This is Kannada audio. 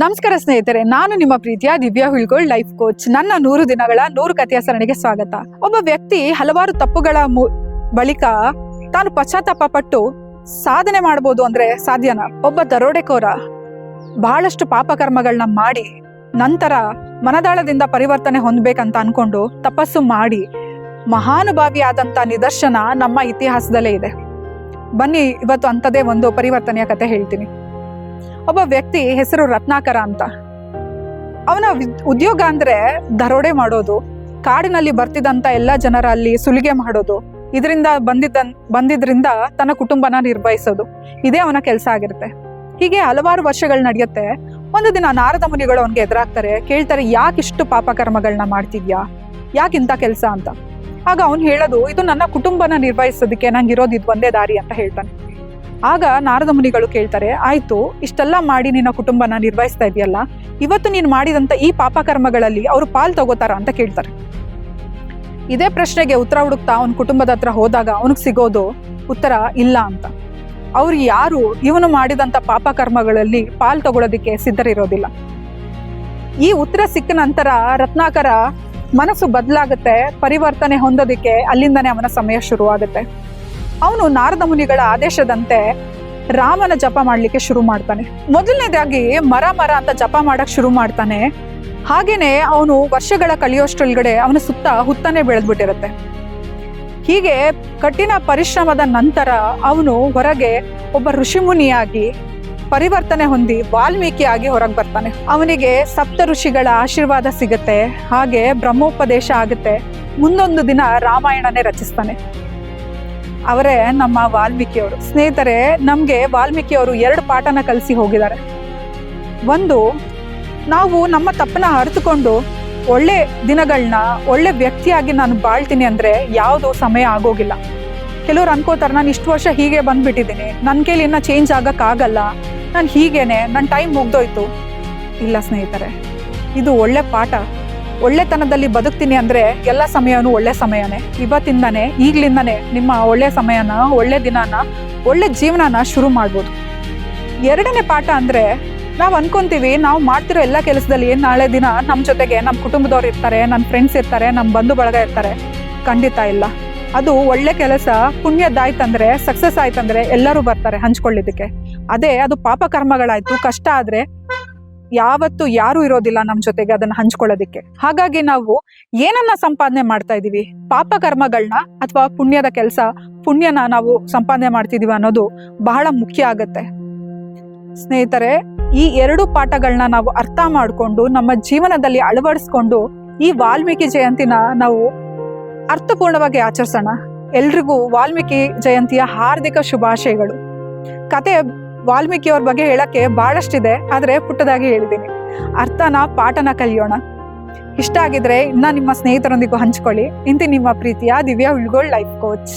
ನಮಸ್ಕಾರ ಸ್ನೇಹಿತರೆ, ನಾನು ನಿಮ್ಮ ಪ್ರೀತಿಯ ದಿವ್ಯಾ ಹುಳ್ಗೋಳ್ ಲೈಫ್ ಕೋಚ್ ನನ್ನ ನೂರು ದಿನಗಳ ನೂರು ಕಥೆಯ ಸರಣಿಗೆ ಸ್ವಾಗತ. ಒಬ್ಬ ವ್ಯಕ್ತಿ ಹಲವಾರು ತಪ್ಪುಗಳ ಬಳಿಕ ತಾನು ಪಶ್ಚಾತ್ತಾಪ ಪಟ್ಟು ಸಾಧನೆ ಮಾಡಬಹುದು ಅಂದ್ರೆ ಸಾಧ್ಯನ? ಒಬ್ಬ ದರೋಡೆಕೋರ ಬಹಳಷ್ಟು ಪಾಪಕರ್ಮಗಳನ್ನ ಮಾಡಿ ನಂತರ ಮನದಾಳದಿಂದ ಪರಿವರ್ತನೆ ಹೊಂದಬೇಕಂತ ಅನ್ಕೊಂಡು ತಪಸ್ಸು ಮಾಡಿ ಮಹಾನುಭಾವಿಯಾದಂತ ನಿದರ್ಶನ ನಮ್ಮ ಇತಿಹಾಸದಲ್ಲೇ ಇದೆ. ಬನ್ನಿ, ಇವತ್ತು ಅಂಥದೇ ಒಂದು ಪರಿವರ್ತನೆಯ ಕತೆ ಹೇಳ್ತೀನಿ. ಒಬ್ಬ ವ್ಯಕ್ತಿ ಹೆಸರು ರತ್ನಾಕರ ಅಂತ. ಅವನ ಉದ್ಯೋಗ ಅಂದ್ರೆ ದರೋಡೆ ಮಾಡೋದು, ಕಾಡಿನಲ್ಲಿ ಬರ್ತಿದ್ದಂತ ಎಲ್ಲ ಜನರ ಅಲ್ಲಿ ಸುಲಿಗೆ ಮಾಡೋದು, ಇದರಿಂದ ಬಂದಿದ್ದ ಬಂದಿದ್ರಿಂದ ತನ್ನ ಕುಟುಂಬನ ನಿರ್ವಹಿಸೋದು, ಇದೇ ಅವನ ಕೆಲಸ ಆಗಿರುತ್ತೆ. ಹೀಗೆ ಹಲವಾರು ವರ್ಷಗಳು ನಡೆಯುತ್ತೆ. ಒಂದು ದಿನ ನಾರದ ಮುನಿಗಳು ಅವನಿಗೆ ಎದುರಾಗ್ತಾರೆ, ಕೇಳ್ತಾರೆ, ಯಾಕೆ ಇಷ್ಟು ಪಾಪಕರ್ಮಗಳನ್ನ ಮಾಡ್ತಿದ್ಯಾ? ಯಾಕೆ ಇಂಥ ಕೆಲಸ? ಅಂತ. ಆಗ ಅವನು ಹೇಳೋದು, ಇದು ನನ್ನ ಕುಟುಂಬನ ನಿರ್ವಹಿಸೋದಕ್ಕೆ ನಂಗೆ ಇರೋದು ಇದು ಒಂದೇ ದಾರಿ ಅಂತ ಹೇಳ್ತಾನೆ. ಆಗ ನಾರದ ಮುನಿಗಳು ಕೇಳ್ತಾರೆ, ಆಯ್ತು, ಇಷ್ಟೆಲ್ಲ ಮಾಡಿ ನಿನ್ನ ಕುಟುಂಬನ ನಿರ್ವಹಿಸ್ತಾ ಇದೆಯಲ್ಲ, ಇವತ್ತು ನೀನು ಮಾಡಿದಂತ ಈ ಪಾಪಕರ್ಮಗಳಲ್ಲಿ ಅವರು ಪಾಲ್ ತಗೋತಾರ? ಅಂತ ಕೇಳ್ತಾರೆ. ಇದೇ ಪ್ರಶ್ನೆಗೆ ಉತ್ತರ ಹುಡುಕ್ತಾ ಅವನ ಕುಟುಂಬದ ಹತ್ರ ಹೋದಾಗ ಅವನಿಗೆ ಸಿಗೋದು ಉತ್ತರ ಇಲ್ಲ ಅಂತ. ಅವ್ರು ಯಾರು? ಇವನು ಮಾಡಿದಂತ ಪಾಪಕರ್ಮಗಳಲ್ಲಿ ಪಾಲ್ ತಗೊಳ್ಳೋದಿಕ್ಕೆ ಸಿದ್ಧರಿರೋದಿಲ್ಲ. ಈ ಉತ್ತರ ಸಿಕ್ಕ ನಂತರ ರತ್ನಾಕರ ಮನಸ್ಸು ಬದಲಾಗುತ್ತೆ, ಪರಿವರ್ತನೆ ಹೊಂದೋದಿಕ್ಕೆ ಅಲ್ಲಿಂದನೇ ಅವನ ಸಮಯ ಶುರುವಾಗುತ್ತೆ. ಅವನು ನಾರದ ಮುನಿಗಳ ಆದೇಶದಂತೆ ರಾಮನ ಜಪ ಮಾಡಲಿಕ್ಕೆ ಶುರು ಮಾಡ್ತಾನೆ. ಮೊದಲನೇದಾಗಿ ಮರ ಮರ ಅಂತ ಜಪ ಮಾಡಕ್ ಶುರು ಮಾಡ್ತಾನೆ. ಹಾಗೇನೆ ಅವನು ವರ್ಷಗಳ ಕಳಿಯೋಷ್ಟ್ರೊಳಗಡೆ ಅವನ ಸುತ್ತ ಹುತ್ತನೆ ಬೆಳೆದ್ಬಿಟ್ಟಿರುತ್ತೆ. ಹೀಗೆ ಕಠಿಣ ಪರಿಶ್ರಮದ ನಂತರ ಅವನು ಹೊರಗೆ ಒಬ್ಬ ಋಷಿಮುನಿಯಾಗಿ ಪರಿವರ್ತನೆ ಹೊಂದಿ ವಾಲ್ಮೀಕಿಯಾಗಿ ಹೊರಗೆ ಬರ್ತಾನೆ. ಅವನಿಗೆ ಸಪ್ತ ಋಷಿಗಳ ಆಶೀರ್ವಾದ ಸಿಗುತ್ತೆ. ಹಾಗೆ ಬ್ರಹ್ಮೋಪದೇಶ ಆಗುತ್ತೆ. ಮುಂದೊಂದು ದಿನ ರಾಮಾಯಣನೇ ರಚಿಸ್ತಾನೆ. ಅವರೇ ನಮ್ಮ ವಾಲ್ಮೀಕಿಯವರು. ಸ್ನೇಹಿತರೆ, ನಮಗೆ ವಾಲ್ಮೀಕಿಯವರು ಎರಡು ಪಾಠನ ಕಲಿಸಿ ಹೋಗಿದ್ದಾರೆ. ಒಂದು, ನಾವು ನಮ್ಮ ತಪ್ಪನ್ನ ಅರಿತುಕೊಂಡು ಒಳ್ಳೆ ದಿನಗಳನ್ನ ಒಳ್ಳೆ ವ್ಯಕ್ತಿಯಾಗಿ ನಾನು ಬಾಳ್ತೀನಿ ಅಂದ್ರೆ ಯಾವುದು ಸಮಯ ಆಗೋಗಿಲ್ಲ. ಕೆಲವ್ರು ಅನ್ಕೋತಾರೆ, ನಾನು ಇಷ್ಟು ವರ್ಷ ಹೀಗೆ ಬಂದ್ಬಿಟ್ಟಿದ್ದೀನಿ. ನನ್ನ ಕೈಲಿ ಇನ್ನ ಚೇಂಜ್ ಆಗೋಕ್ಕಾಗಲ್ಲ. ನಾನು ಹೀಗೇನೆ. ನನ್ನ ಟೈಮ್ ಮುಗ್ದೋಯ್ತು. ಇಲ್ಲ ಸ್ನೇಹಿತರೆ, ಇದು ಒಳ್ಳೆ ಪಾಠ. ಒಳ್ಳೆತನದಲ್ಲಿ ಬದುಕ್ತೀನಿ ಅಂದ್ರೆ ಎಲ್ಲ ಸಮಯನೂ ಒಳ್ಳೆ ಸಮಯನೇ. ಇವತ್ತಿಂದಾನೆ, ಈಗ್ಲಿಂದಾನೆ ನಿಮ್ಮ ಒಳ್ಳೆ ಸಮಯನ, ಒಳ್ಳೆ ದಿನಾನ, ಒಳ್ಳೆ ಜೀವನನ ಶುರು ಮಾಡ್ಬೋದು. ಎರಡನೇ ಪಾಠ ಅಂದ್ರೆ ನಾವು ಅನ್ಕೊಂತೀವಿ, ನಾವು ಮಾಡ್ತಿರೋ ಎಲ್ಲ ಕೆಲಸದಲ್ಲಿ ನಾಳೆ ದಿನ ನಮ್ಮ ಜೊತೆಗೆ ನಮ್ಮ ಕುಟುಂಬದವ್ರು ಇರ್ತಾರೆ ನನ್ನ ಫ್ರೆಂಡ್ಸ್ ಇರ್ತಾರೆ ನಮ್ಮ ಬಂಧು ಬಳಗ ಇರ್ತಾರೆ. ಖಂಡಿತ ಇಲ್ಲ. ಅದು ಒಳ್ಳೆ ಕೆಲಸ ಪುಣ್ಯದಾಯ್ತಂದ್ರೆ ಸಕ್ಸಸ್ ಆಯ್ತಂದ್ರೆ ಎಲ್ಲರೂ ಬರ್ತಾರೆ ಹಂಚ್ಕೊಳ್ಳಿದ್ದಕ್ಕೆ ಅದೇ ಅದು ಪಾಪ ಕರ್ಮಗಳಾಯ್ತು, ಕಷ್ಟ ಆದ್ರೆ ಯಾವತ್ತು ಯಾರು ಇರೋದಿಲ್ಲ ನಮ್ಮ ಜೊತೆಗೆ ಅದನ್ನ ಹಂಚ್ಕೊಳ್ಳೋದಿಕ್ಕೆ. ಹಾಗಾಗಿ ನಾವು ಏನನ್ನ ಸಂಪಾದನೆ ಮಾಡ್ತಾ ಇದೀವಿ? ಪಾಪ ಕರ್ಮಗಳನ್ನ ಅಥವಾ ಪುಣ್ಯದ ಕೆಲಸ, ಪುಣ್ಯನ ನಾವು ಸಂಪಾದನೆ ಮಾಡ್ತಿದೀವಿ ಅನ್ನೋದು ಬಹಳ ಮುಖ್ಯ ಆಗತ್ತೆ. ಸ್ನೇಹಿತರೆ, ಈ ಎರಡು ಪಾಠಗಳನ್ನ ನಾವು ಅರ್ಥ ಮಾಡಿಕೊಂಡು ನಮ್ಮ ಜೀವನದಲ್ಲಿ ಅಳವಡಿಸ್ಕೊಂಡು ಈ ವಾಲ್ಮೀಕಿ ಜಯಂತಿನ ನಾವು ಅರ್ಥಪೂರ್ಣವಾಗಿ ಆಚರಿಸೋಣ. ಎಲ್ರಿಗೂ ವಾಲ್ಮೀಕಿ ಜಯಂತಿಯ ಹಾರ್ದಿಕ ಶುಭಾಶಯಗಳು. ಕತೆ ವಾಲ್ಮೀಕಿಯವ್ರ ಬಗ್ಗೆ ಹೇಳಕ್ಕೆ ಬಹಳಷ್ಟಿದೆ, ಆದರೆ ಪುಟ್ಟದಾಗಿ ಹೇಳಿದ್ದೀನಿ ಅರ್ಥನ, ಪಾಠನ ಕಲಿಯೋಣ. ಇಷ್ಟ ಆಗಿದ್ರೆ ಇನ್ನ ನಿಮ್ಮ ಸ್ನೇಹಿತರೊಂದಿಗೂ ಹಂಚ್ಕೊಳ್ಳಿ. ಇಂತಿ ನಿಮ್ಮ ಪ್ರೀತಿಯ ದಿವ್ಯಾ ಉಳ್ಗೋಳ್ ಲೈಫ್ ಕೋಚ್.